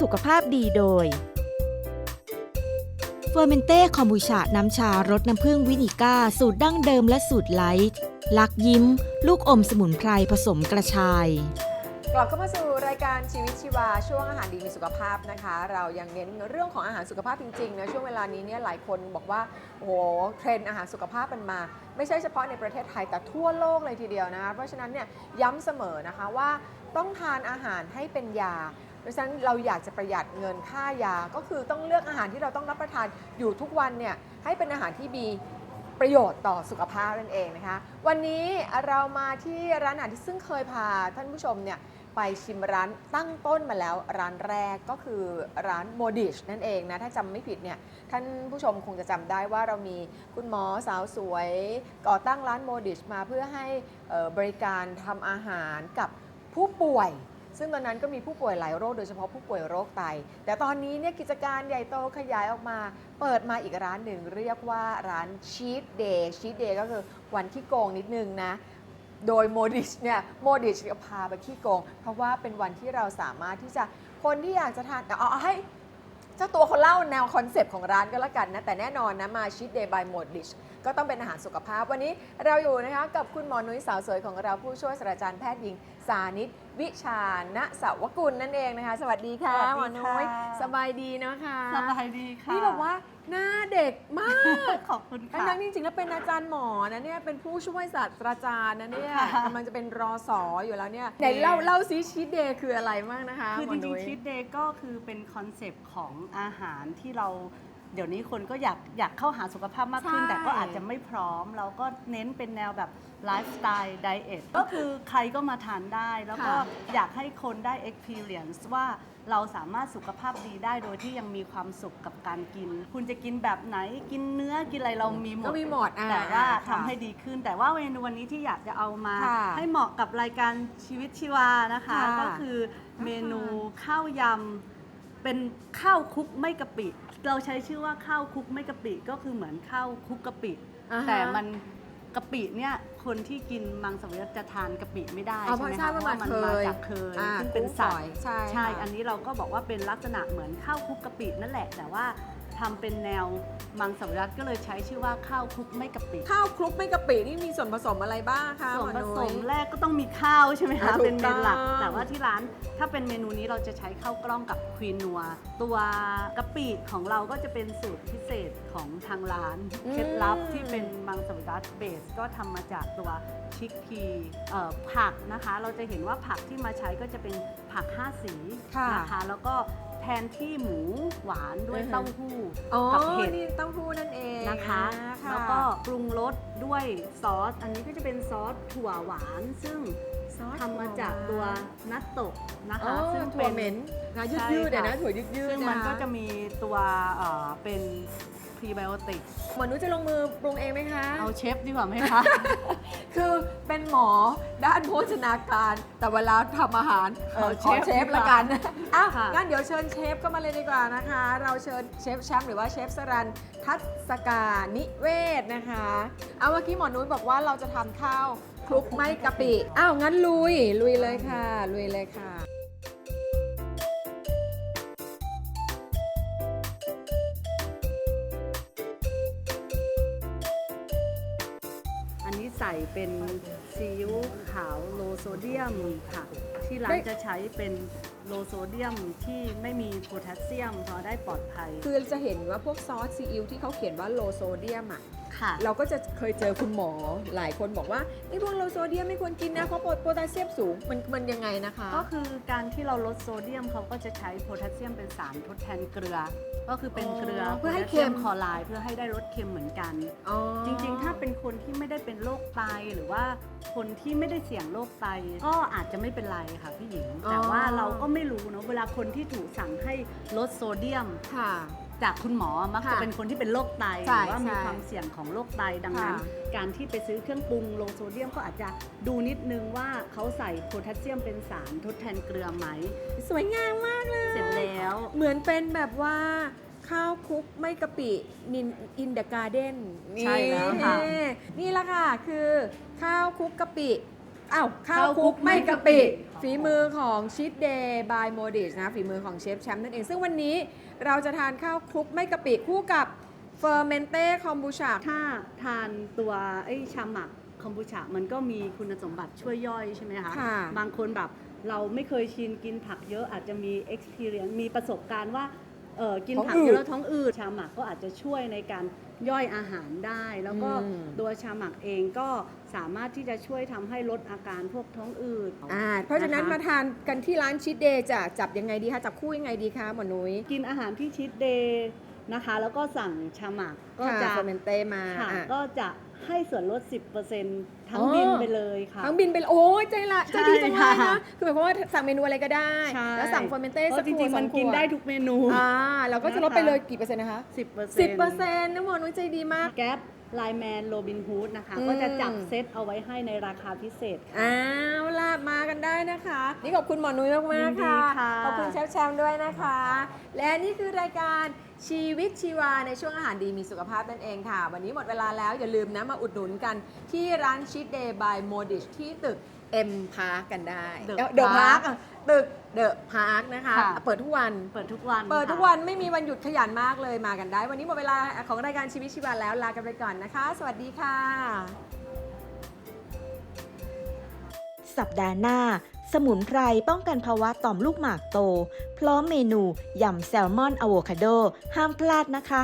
สุขภาพดีโดยเฟอร์เมนเต้คอมบูชา น้ำชารสน้ำผึ้งวินิก้า สูตรดั้งเดิมและสูตรไลท์ลักยิ้ม ลูกอมสมุนไพรผสมกระชายกลับเข้ามาสู่รายการชีวิตชีวาช่วงอาหารดีมีสุขภาพนะคะ เรายังเน้นเรื่องของอาหารสุขภาพจริงๆนะช่วงเวลานี้เนี่ยหลายคนบอกว่าโอ้โหเทรนด์อาหารสุขภาพมันมา ไม่ใช่เฉพาะในประเทศไทยแต่ทั่วโลกเลยทีเดียวนะคะเพราะฉะนั้นเนี่ยย้ำเสมอนะคะว่าต้องทานอาหารให้เป็นยา เพราะฉะนั้นเราอยากจะประหยัดเงินค่ายา ก็คือต้องเลือกอาหารที่เราต้องรับประทานอยู่ทุกวันเนี่ยให้เป็นอาหารที่มีประโยชน์ต่อสุขภาพนั่นเองนะคะ วันนี้เรามาที่ร้านอาหารที่ซึ่งเคยพาท่านผู้ชมเนี่ยไปชิมร้านตั้งต้นมาแล้วร้านแรกก็คือร้านโมดิชนั่นเองนะ ถ้าจำไม่ผิดเนี่ยท่านผู้ชมคงจะจำได้ว่าเรามีคุณหมอสาวสวย ก่อตั้งร้านโมดิชมาเพื่อให้บริการทำอาหารกับผู้ป่วย ซึ่งตอนนั้นก็มีผู้ป่วยหลายโรคโดยเฉพาะผู้ป่วยโรคไต แต่ตอนนี้เนี่ยกิจการใหญ่โตขยายออกมา เปิดมาอีกร้านหนึ่งเรียกว่าร้านชีตเดย์ชีตเดย์ก็คือวันที่โกงนิดนึงนะโดยโมดิชเนี่ยโมดิชพาไปขี้โกง เพราะว่าเป็นวันที่เราสามารถที่จะคนที่อยากจะทานเอาเอาให้เจ้าตัวเขาเล่าแนวคอนเซปต์ของร้านก็แล้วกันนะ แต่แน่นอนนะมาชีตเดย์บายโมดิช ก็ต้องเป็นอาหารสุขภาพ วันนี้เราอยู่นะคะกับคุณหมอนุ้ยสาวสวยของเราผู้ช่วยศาสตราจารย์แพทย์หญิง สานิตวิชาณสาวกุลนั่นเองนะคะ สวัสดีค่ะสวัสดีหมอนุ้ยค่ะสบายดีนะคะสบายดีค่ะนี่แบบว่าหน้าเด็กมากขอบคุณค่ะ ทั้งๆจริงๆแล้วเป็นอาจารย์หมอนะเนี่ยเป็นผู้ช่วยศาสตราจารย์นะเนี่ยค่ะ กำลังจะเป็นรอสออยู่แล้วเนี่ยไหนเล่าเล่าซิชีตเดย์คืออะไรบ้างนะคะคือหมจนุ้ริงย ๆชีตเดย์ก็คือเป็นคอนเซปต์ของอาหารที่เรา เดี๋ยวนี้คนก็อยากอยากเข้าหาสุขภาพมากขึ้น ใช่ แต่ก็อาจจะไม่พร้อม เราก็เน้นเป็นแนวแบบไลฟ์สไตล์ไดเอทก็คือใครก็มาทานได้ แล้วก็อยากให้คนได้ experience ว่าเราสามารถสุขภาพดีได้โดยที่ยังมีความสุขกับการกิน คุณจะกินแบบไหนกินเนื้อกินอะไรเรามีหมก็ด มีหมดอ่แต่ว่าอ่ทำให้ดีขึ้น แต่ว่าเมนูวันนี้ที่อยากจะเอามา ค่ะให้เหมาะกับรายการชีวิตชีวานะคะ ค่ะก็คือเมนูข้าวยำ เป็นข้าวคลุกไม่กะปิ เราใช้ชื่อว่าข้าวคลุกไม่กะปิก็คือเหมือนข้าวคลุกกะปิ อ่าฮะ แต่มันกะปิเนี่ยคนที่กินมังสวิรัตจะทานกะปิไม่ได้อ๋อเพใช่ไหมราะทราบว่าคะเพราะว่ามันเคมายจากเคยอ่าซึ่งเป็นสัตว์ใช่ใช่ ค่ะ อันนี้เราก็บอกว่าเป็นลักษณะเหมือนข้าวคลุกกะปินั่นแหละ แต่ว่า ทำเป็นแนวมังสวิรัตก็เลยใช้ชื่อว่าข้าวคลุกไม่กะปิ ข้าวคลุกไม่กะปินี่มีส่วนผสมอะไรบ้างคะส่วนหผอสนุ้ยมแรกก็ต้องมีข้าวใช่ไหมอ่าคะถูกเป็นเมนหลักต้องแต่ว่าที่ร้านถ้าเป็นเมนูนี้เราจะใช้ข้าวกล้องกับควีนัว ตัวกะปิของเราก็จะเป็นสูตรพิเศษของทางร้าน เคล็ดลับที่เป็นมังสวิรัตเบสก็ทำมาจากตัวชิคพีเอ่อผักนะคะ เราจะเห็นว่าผักที่มาใช้ก็จะเป็นผัก 5 สีค่ะนะคะแล้วก็แท นที่หมูหวานด้วยอือฮึเต้าหู้อ๋อกับเห็ดนี่เต้าหู้นั่นเองนะคะอ่าค่ะแล้วก็ปรุงรสด้วยซอส อันนี้ก็จะเป็นซอสถั่วหวาน ซึ่งซอสทำมาจากตัวนัตโตะนะอ๋อคะซึ่งถั่วเหม็นนะยืดใช่ยืดๆเนี่ยนะค่ะถั่วยืดยืดซึ่งมันก็จะมีตัวเอ่อเป็น พรีไบโอติกหมอนุ้ยจะลงมือปรุงเองไหมคะ เอาเชฟดีกว่าไหมคะ คือเป็นหมอด้านโภชนาการ แต่เวลาทำอาหารเออขอเชฟเชฟละกันอ้าวค่ะ งั้นเดี๋ยวเชิญเชฟก็มาเลยดีกว่านะคะ เราเชิญเชฟแชมป์หรือว่าเชฟสรันทัศกานิเวศนะคะ เอาเมื่อกี้หมอนุ้ยบอกว่าเราจะทำข้าวคลุกไม่กะปิ อ้าวงั้นลุยลุยเลยค่ะ ลุยเลยค่ะ เป็นซีอิ๊วขาวโลโซเดียมค่ะ ที่ร้าได้ นจะใช้เป็นโลโซเดียมที่ไม่มีโพแทสเซียมเพราะได้ปลอดภัย คือจะเห็นว่าพวกซอสซีอิ๊วที่เขาเขียนว่าโลโซเดียมอะ ค่ะ เราก็จะเคยเจอคุณหมอหลายคนบอกว่าไอ้พวกโลโซเดียมไม่ควรกินนะเพราะโพแทสเซียมสูงมันมันยังไงนะคะ ก็คือการที่เราลดโซเดียมเขาก็จะใช้โพแทสเซียมเป็นสารทดแทนเกลือ ก็คือเป็นเกลือเพื่อให้โพแทสเค็ซียมคลอไรด์เพื่อให้ได้รสเค็มเหมือนกันอ๋อจริงๆ ถ้าเป็นคนที่ไม่ได้เป็นโรคไตหรือว่าคนที่ไม่ได้เสี่ยงโรคไตก็อาจจะไม่เป็นไรค่ะพี่หญิง แต่ว่าเราก็ไม่รู้เนอะเวลาคนที่ถูกสั่งให้ลดโซเดียมค่ะ จากคุณหมอมักจะค่ะเป็นคนที่เป็นโรคไตหใช่รือว่ามีใช่ความเสี่ยงของโรคไตดังนั้น ค่ะการที่ไปซื้อเครื่องปรุงโลโซเดียมก็อาจจะดูนิดนึงว่าเขาใส่โพแทสเซียมเป็นสารทดแทนเกลือไหม สวยงามมากเลยเสร็จแล้ว เหมือนเป็นแบบว่า ข้าวคลุกไม่กะปินินอินเดอะการ์เด้นใช่แล้วค่ะ นี่แหละค่ะ คือข้าวคลุกกะปิ อ้าวข้าวคลุกไม่กะปิ ฝีมือของชิดเดย์บายโมดิชนะฝีมือของเชฟแชมป์นั่นเอง ซึ่งวันนี้เราจะทานข้าวคลุกไม่กะปิคู่กับเฟอร์เมนเต้คอมบูชาถ้าทานตัวไอ้ชาหมักคอมบูชามันก็มีคุณสมบัติช่วยย่อยใช่ไหมคะค่ะบางคนแบบเราไม่เคยชินกินผักเยอะอาจจะมี experience มีประสบการณ์ว่า เออกินผักเยอะแล้วท้องอืดชาหมักก็อาจจะช่วยในการย่อยอาหารได้ แล้วก็อืม ตัวชาหมักเองก็สามารถที่จะช่วยทำให้ลดอาการพวกท้องอืด อ่าเพราะฉะนั้นคมาทานกันที่ร้านชิดเดย์จะจับยังไงดีคะจับคู่ยังไงดีคะหมอนุ้ยกินอาหารที่ชิดเดย์นะคะ แล้วก็สั่งชาหมักก็ค่ะจะเฟอร์เมนเต้มาค่ะอะ ก็จะ ให้ส่วนลด 10%ทั้งอ๋อบินไปเลยค่ะ ทั้งบินเป็นโอ้ยใจละใจใช่ดีจังเลยค่ะนะคือหมายความว่าสั่งเมนูอะไรก็ได้ ใช่ แล้วสั่งเฟอร์เมนเต้เพสักราะจริงขวๆมันสอขวกินได้ทุกเมนู อ่าเราก็จะลดนะคะไปเลยกี่เปอร์เซ็นต์นะคะ10%สิบเปอร์เซ็นต์นะหมอนุ้ยใจดีมาก แก๊ปไลแมนโรบินฮูดนะคะ อืม ก็จะจับเซตเอาไว้ให้ในราคาพิเศษค่ะอ้าวล่ะมากันได้ นะคะ นี่ขอบคุณหมอนุ้ยมากยิมากนดีค่ะค่ะ ขอบคุณเชฟแชมป์ด้วยนะคะ และนี่คือรายการชีวิตชีวาในช่วงอาหารดีมีสุขภาพนั่นเองค่ะ วันนี้หมดเวลาแล้วอย่าลืมนะมาอุดหนุนกันที่ร้านชิดเดย์บายโมดิชที่ตึก M Park กันได้ The เดอะพาร์ Park คตึกเดอะพาร์คนะคะ ค่ะ เปิดทุกวัน เปิดทุกวันเปิดทุกค่ะ วันไม่มีวันหยุดขยันมากเลยมากันได้ วันนี้หมดเวลาของรายการชีวิตชีวาแล้วลากันไปก่อนนะคะ สวัสดีค่ะ สัปดาห์หน้า สมุนไพรป้องกันภาวะต่อมลูกหมากโต พร้อมเมนูยำแซลมอนอะโวคาโด ห้ามพลาดนะคะ